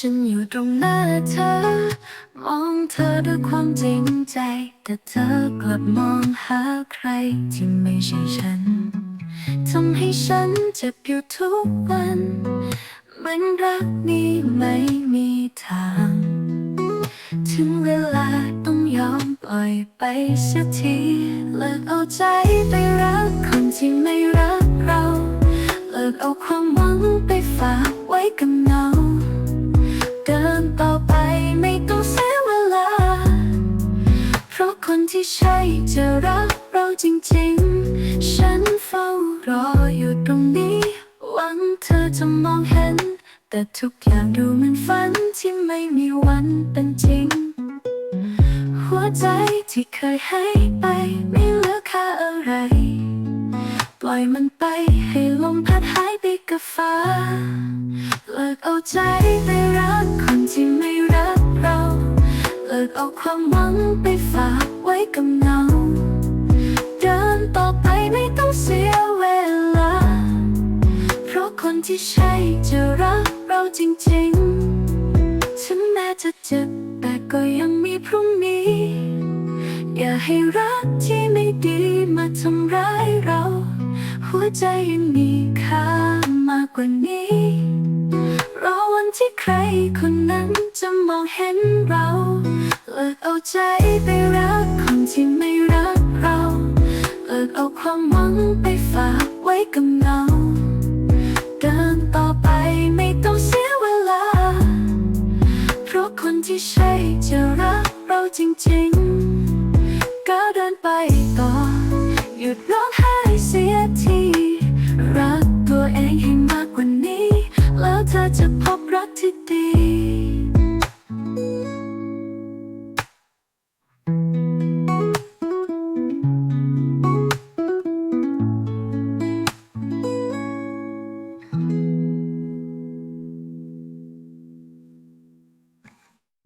ฉันอยู่ตรงหน้าเธอ มองเธอด้วยความจริงใจ แต่เธอกลับมองหาใครที่ไม่ใช่ฉัน ทำให้ฉันเจ็บอยู่ทุกวันเหมือนรักนี้ไม่มีทาง ถึงเวลาต้องยอมปล่อยไปสียทีเลิกเอาใจไปรักคนที่ไม่รักเรา เลิกเอาความหวังไปฝากไว้กับ ที่ใช่จะรักเราจริงๆ ฉันเฝ้ารออยู่ตรงนี้ หวังเธอจะมองเห็น แต่ทุกอย่างดูเหมือนฝันที่ไม่มีวันเป็นจริง หัวใจที่เคยให้ไป ไม่เหลือค่าอะไร ปล่อยมันไปให้ลมพัดหายไปกับฟ้า เลิกเอาใจไปรักคนที่ไม่รักเรา เลิกเอาความหวังไป ที่ใช่จะรักเราจริงๆถึงแม้จะเจ็บแต่ก็ยังมีพรุ่งนี้ อย่าให้รักที่ไม่ดีมาทำร้ายเรา หัวใจยังมีค่ามากกว่านี้รอวันที่ใครคนนั้นจะมองเห็นเราเลิกเอาใจไปรักคนที่ไม่รักเรา เลิกเอาความหวังไปฝากไว้กับเงา ที่ใช่จะรักเราจริงๆก้าวเดินไปต่อหยุดร้อง